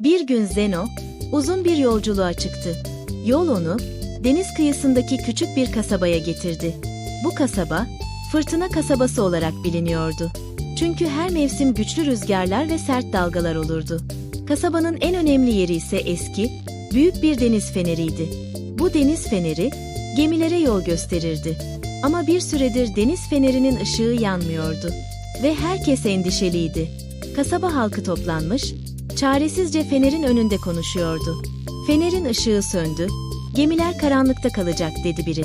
Bir gün Zeno, uzun bir yolculuğa çıktı. Yol onu, deniz kıyısındaki küçük bir kasabaya getirdi. Bu kasaba, fırtına kasabası olarak biliniyordu. Çünkü her mevsim güçlü rüzgarlar ve sert dalgalar olurdu. Kasabanın en önemli yeri ise eski, büyük bir deniz feneriydi. Bu deniz feneri, gemilere yol gösterirdi. Ama bir süredir deniz fenerinin ışığı yanmıyordu. Ve herkes endişeliydi. Kasaba halkı toplanmış, çaresizce fenerin önünde konuşuyordu. Fenerin ışığı söndü, gemiler karanlıkta kalacak dedi biri.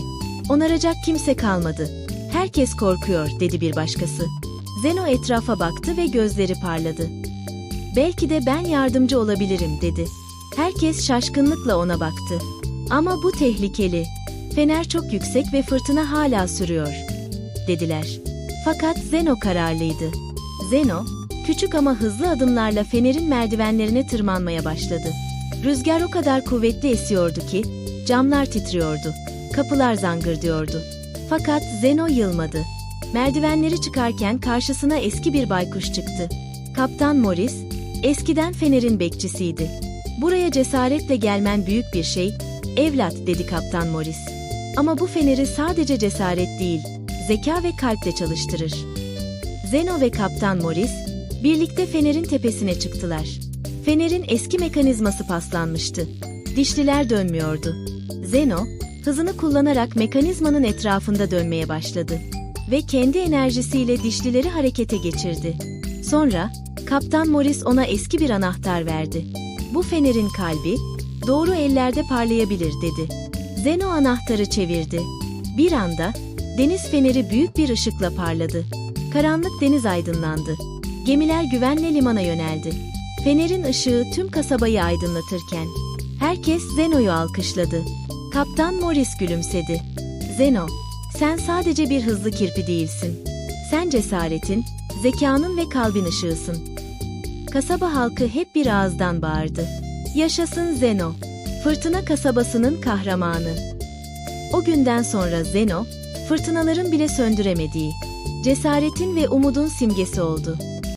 Onaracak kimse kalmadı. Herkes korkuyor dedi bir başkası. Zeno etrafa baktı ve gözleri parladı. Belki de ben yardımcı olabilirim dedi. Herkes şaşkınlıkla ona baktı. Ama bu tehlikeli. Fener çok yüksek ve fırtına hala sürüyor, dediler. Fakat Zeno kararlıydı. Zeno, küçük ama hızlı adımlarla fenerin merdivenlerine tırmanmaya başladı. Rüzgar o kadar kuvvetli esiyordu ki, camlar titriyordu, kapılar zangırdıyordu. Fakat Zeno yılmadı. Merdivenleri çıkarken karşısına eski bir baykuş çıktı. Kaptan Morris, eskiden fenerin bekçisiydi. Buraya cesaretle gelmen büyük bir şey, evlat dedi Kaptan Morris. Ama bu feneri sadece cesaret değil, zeka ve kalp de çalıştırır. Zeno ve Kaptan Morris, birlikte fenerin tepesine çıktılar. Fenerin eski mekanizması paslanmıştı. Dişliler dönmüyordu. Zeno, hızını kullanarak mekanizmanın etrafında dönmeye başladı. Ve kendi enerjisiyle dişlileri harekete geçirdi. Sonra, Kaptan Morris ona eski bir anahtar verdi. Bu fenerin kalbi, doğru ellerde parlayabilir dedi. Zeno anahtarı çevirdi. Bir anda, deniz feneri büyük bir ışıkla parladı. Karanlık deniz aydınlandı. Gemiler güvenle limana yöneldi. Fenerin ışığı tüm kasabayı aydınlatırken, herkes Zeno'yu alkışladı. Kaptan Morris gülümsedi. Zeno, sen sadece bir hızlı kirpi değilsin. Sen cesaretin, zekanın ve kalbin ışığısın. Kasaba halkı hep bir ağızdan bağırdı. Yaşasın Zeno, fırtına kasabasının kahramanı. O günden sonra Zeno, fırtınaların bile söndüremediği, cesaretin ve umudun simgesi oldu.